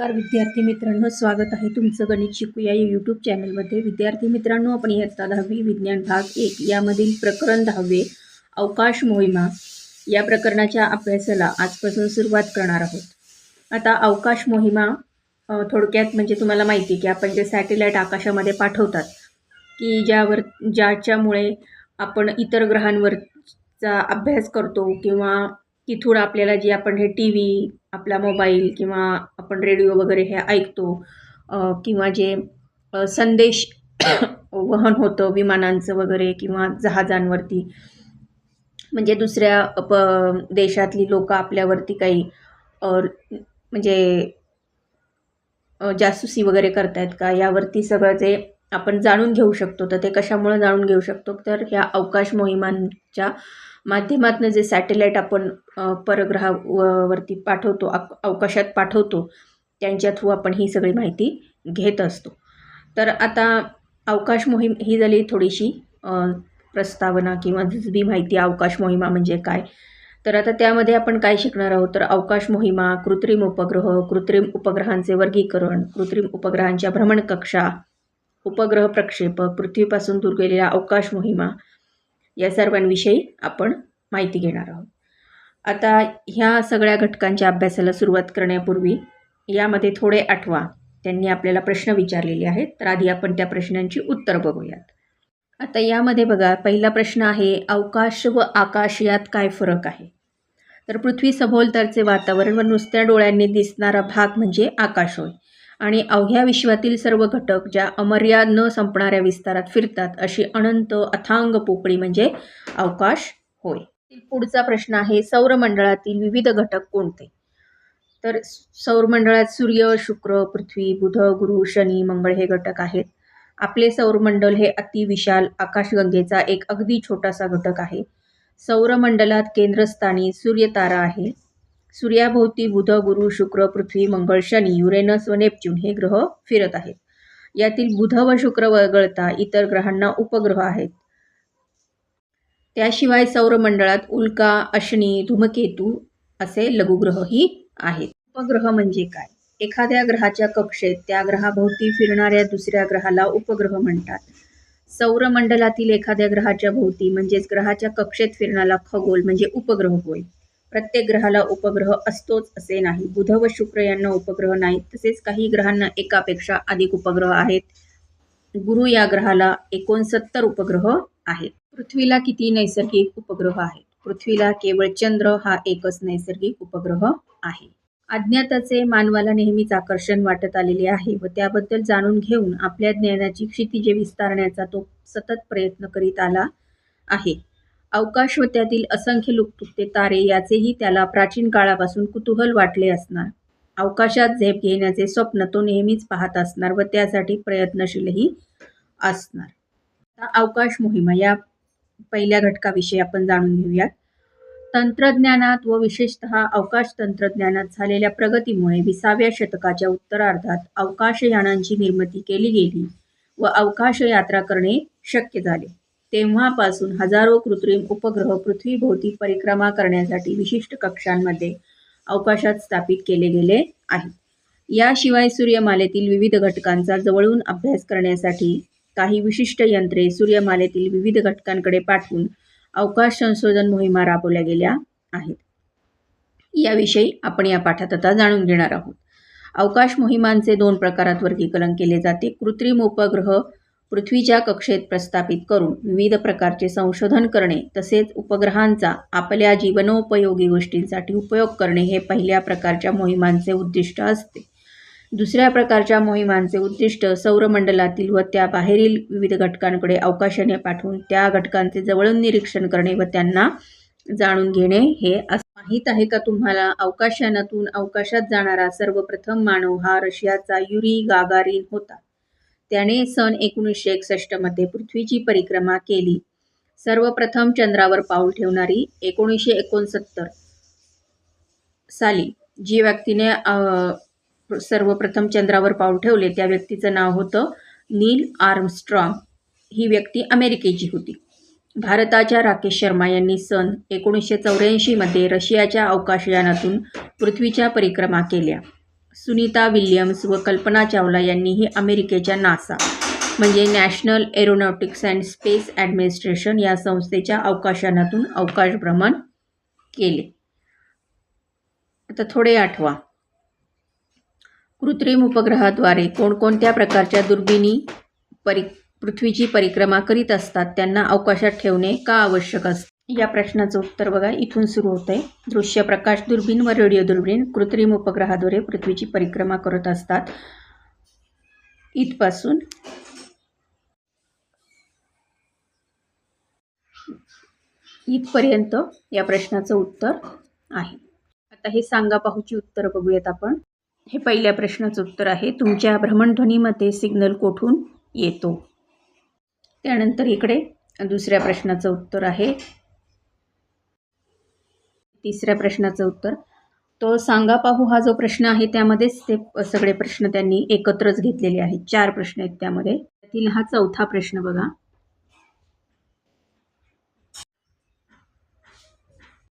नमस्कार विद्यार्थी मित्रांनो स्वागत आहे तुमचं गणित शिकू या यूट्यूब चॅनलमध्ये विद्यार्थी मित्रांनो आपण इयत्ता दहावी विज्ञान भाग एक यामधील प्रकरण दहावे अवकाश मोहिमा या प्रकरणाच्या अभ्यासाला आजपासून सुरुवात करणार आहोत. आता अवकाश मोहिमा थोडक्यात म्हणजे तुम्हाला माहिती आहे की आपण जे सॅटेलाईट आकाशामध्ये पाठवतात की ज्यावर ज्याच्यामुळे आपण इतर ग्रहांवरचा अभ्यास करतो किंवा तिथून आपल्याला जे आपण हे टी व्ही आपला मोबाईल किंवा आपण रेडिओ वगैरे हे ऐकतो किंवा जे संदेश वहन होतं विमानांचं वगैरे किंवा जहाजांवरती. म्हणजे दुसऱ्या प देशातली लोकं आपल्यावरती काही म्हणजे जासुसी जासूसी वगैरे करतायत का? यावरती सगळं जे आपण जाणून घेऊ शकतो. तर ते कशामुळे जाणून घेऊ शकतो? तर ह्या अवकाश मोहिमांच्या माध्यमातून जे सॅटेलाईट आपण परग्रहावरती परग्रहा व- वरती पाठवतो अक अवकाशात पाठवतो त्यांच्या थ्रू आपण ही सगळी माहिती घेत असतो. तर आता अवकाश मोहीम ही झाली थोडीशी प्रस्तावना किंवा जुजबी माहिती अवकाश मोहिमा म्हणजे काय? तर आता त्यामध्ये आपण काय शिकणार आहोत? तर अवकाश मोहिमा कृत्रिम उपग्रह कृत्रिम उपग्रहांचे वर्गीकरण कृत्रिम उपग्रहांच्या भ्रमणकक्षा उपग्रह प्रक्षेपक पृथ्वीपासून दूर गेलेल्या अवकाश मोहिमा या सर्वांविषयी आपण माहिती घेणार आहोत. आता ह्या सगळ्या घटकांच्या अभ्यासाला सुरुवात करण्यापूर्वी यामध्ये थोडे आठवा. त्यांनी आपल्याला प्रश्न विचारलेले आहेत तर आधी आपण त्या प्रश्नांची उत्तर बघूयात. आता यामध्ये बघा पहिला प्रश्न आहे अवकाश व आकाश यात काय फरक आहे? तर पृथ्वी सभोवतालचे वातावरण व नुसत्या डोळ्यांनी दिसणारा भाग म्हणजे आकाश होय. आणि अवघ्या विश्वातील सर्व घटक ज्या अमर्याद न संपणाऱ्या विस्तारात फिरतात अशी अनंत अथांग पोकळी म्हणजे अवकाश होय. पुढचा प्रश्न आहे सौरमंडळातील विविध घटक कोणते? तर सौरमंडळात सूर्य शुक्र पृथ्वी बुध गुरु शनी मंगळ हे घटक आहेत. आपले सौरमंडल हे अतिविशाल आकाशगंगेचा एक अगदी छोटासा घटक आहे. सौरमंडलात केंद्रस्थानी सूर्यतारा आहे. सूर्याभोवती बुध गुरु शुक्र पृथ्वी मंगळ शनी युरेनस व नेपच्यून हे ग्रह फिरत आहेत. यातील बुध व शुक्र वगळता इतर ग्रहांना उपग्रह आहेत. त्याशिवाय सौरमंडळात उल्का अश्नी धूमकेतू असे लघुग्रहही आहेत. उपग्रह म्हणजे काय? एखाद्या ग्रहाच्या कक्षेत त्या ग्रहाभोवती फिरणाऱ्या दुसऱ्या ग्रहाला उपग्रह म्हणतात. सौरमंडलातील एखाद्या ग्रहाच्या भोवती म्हणजेच ग्रहाच्या कक्षेत फिरणारा खगोल म्हणजे उपग्रह होय. प्रत्येक ग्रहाला उपग्रह असतोच असे नाही. बुध व शुक्र यांना उपग्रह नाहीत. तसेच काही ग्रहांना एकापेक्षा अधिक उपग्रह आहेत. गुरु या ग्रहाला एकोणसत्तर उपग्रह आहेत. पृथ्वीला किती नैसर्गिक उपग्रह आहेत? पृथ्वीला केवळ चंद्र हा एकच नैसर्गिक उपग्रह आहे. अज्ञाताचे मानवाला नेहमीच आकर्षण वाटत आलेले आहे व त्याबद्दल जाणून घेऊन आपल्या ज्ञानाची क्षितिजे विस्तारण्याचा तो सतत प्रयत्न करीत आला आहे. अवकाश व त्यातील असंख्य लुकतुकते तारे याचेही त्याला प्राचीन काळापासून कुतूहल वाटले असणार. अवकाशात झेप घेण्याचे स्वप्न तो नेहमीच पाहत असणार व त्यासाठी प्रयत्नशीलही असणार. आता अवकाश मोहिमा या पहिल्या घटकाविषयी आपण जाणून घेऊयात. तंत्रज्ञानात व विशेषतः अवकाश तंत्रज्ञानात झालेल्या प्रगतीमुळे विसाव्या शतकाच्या उत्तरार्धात अवकाशयानांची निर्मिती केली गेली व अवकाश यात्रा करणे शक्य झाले. तेव्हापासून हजारो कृत्रिम उपग्रह पृथ्वीभोवती परिक्रमा करण्यासाठी विशिष्ट कक्षांमध्ये अवकाशात स्थापित केले गेले आहेत. याशिवाय सूर्यमालेतील विविध घटकांचा जवळून अभ्यास करण्यासाठी काही विशिष्ट यंत्रे सूर्यमालेतील विविध घटकांकडे पाठवून अवकाश संशोधन मोहिमा राबवल्या गेल्या आहेत. याविषयी आपण या पाठात आता जाणून घेणार आहोत. अवकाश मोहिमांचे दोन प्रकारात वर्गीकरण केले जाते. कृत्रिम उपग्रह पृथ्वीच्या कक्षेत प्रस्थापित करून विविध प्रकारचे संशोधन करणे तसेच उपग्रहांचा आपल्या जीवनोपयोगी गोष्टींसाठी उपयोग करणे हे पहिल्या प्रकारच्या मोहिमांचे उद्दिष्ट असते. दुसऱ्या प्रकारच्या मोहिमांचे उद्दिष्ट सौरमंडलातील व त्या बाहेरील विविध घटकांकडे अवकाशाने पाठवून त्या घटकांचे जवळून निरीक्षण करणे व त्यांना जाणून घेणे हे असं माहीत आहे का तुम्हाला? अवकाशयानातून अवकाशात जाणारा सर्वप्रथम मानव हा रशियाचा युरी गागारिन होता. त्याने सन एकोणीसशे एकसष्टमध्ये पृथ्वीची परिक्रमा केली. सर्वप्रथम चंद्रावर पाऊल ठेवणारी एकोणीसशे एकोणसत्तर साली जी व्यक्तीने सर्वप्रथम चंद्रावर पाऊल ठेवले त्या व्यक्तीचं नाव होतं नील आर्मस्ट्रॉंग. ही व्यक्ती अमेरिकेची होती. भारताच्या राकेश शर्मा यांनी सन एकोणीसशे चौऱ्याऐंशीमध्ये रशियाच्या अवकाशयानातून पृथ्वीच्या परिक्रमा केल्या. सुनीता विल्यम्स व कल्पना चावला यांनीही अमेरिकेच्या नासा म्हणजे national aeronautics and space administration या संस्थेच्या अवकाशनातून अवकाश भ्रमण केले. आता थोडे आठवा. कृत्रिम उपग्रहाद्वारे कोणकोणत्या प्रकारच्या दुर्बिणी परि पृथ्वीची परिक्रमा करीत असतात त्यांना अवकाशात ठेवणे का आवश्यक असते? या प्रश्नाचं उत्तर बघा. इथून सुरू होतं आहे दृश्य प्रकाश दुर्बीण व रेडिओ दुर्बीण कृत्रिम उपग्रहाद्वारे पृथ्वीची परिक्रमा करत असतात. इथपासून इथपर्यंत या प्रश्नाचं उत्तर आहे. आता हे सांगा पाहूची उत्तर बघूयात आपण. हे पहिल्या प्रश्नाचं उत्तर आहे. तुमच्या भ्रमणध्वनीमध्ये सिग्नल कोठून येतो? त्यानंतर इकडे दुसऱ्या प्रश्नाचं उत्तर आहे. तिसऱ्या प्रश्नाचं उत्तर. तो सांगा पाहू हा जो प्रश्न आहे त्यामध्येच ते सगळे प्रश्न त्यांनी एकत्रच घेतलेले आहेत. चार प्रश्न आहेत त्यामध्ये. त्यातील हा चौथा प्रश्न बघा.